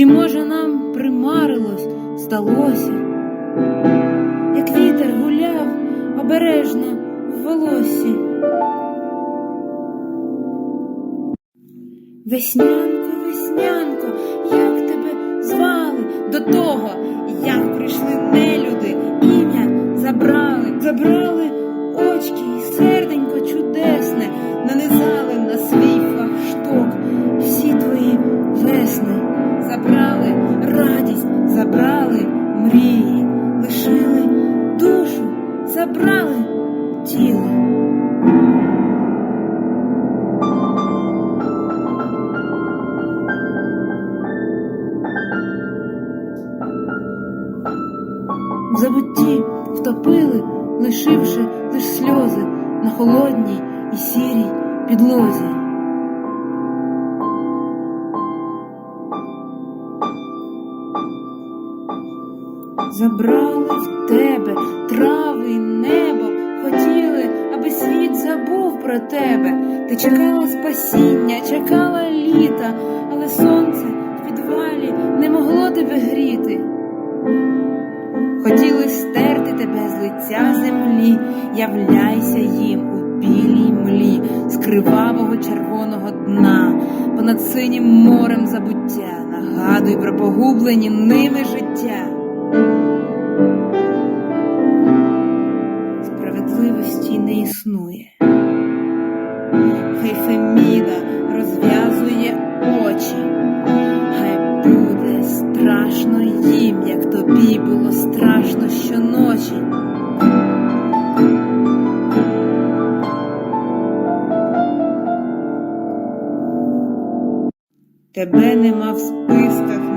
Чи може нам примарилось, сталося, як вітер гуляв обережно в волосі? Веснянко, веснянко, як тебе звали до того, як прийшли нелюди, ім'я забрали, забрали. Забрали мрії, лишили душу, забрали тіло. В забутті втопили, лишивши лиш сльози на холодній і сірій підлозі. Забрали в тебе трави й небо, хотіли, аби світ забув про тебе. Ти чекала спасіння, чекала літа, але сонце в підвалі не могло тебе гріти. Хотіли стерти тебе з лиця землі, являйся їм у білій млі з кривавого червоного дна, понад синім морем забуття, нагадуй про погублені ними життя. Існує. Хай Феміда розв'язує очі. Хай буде страшно їм, як тобі було страшно щоночі. Тебе нема в списках,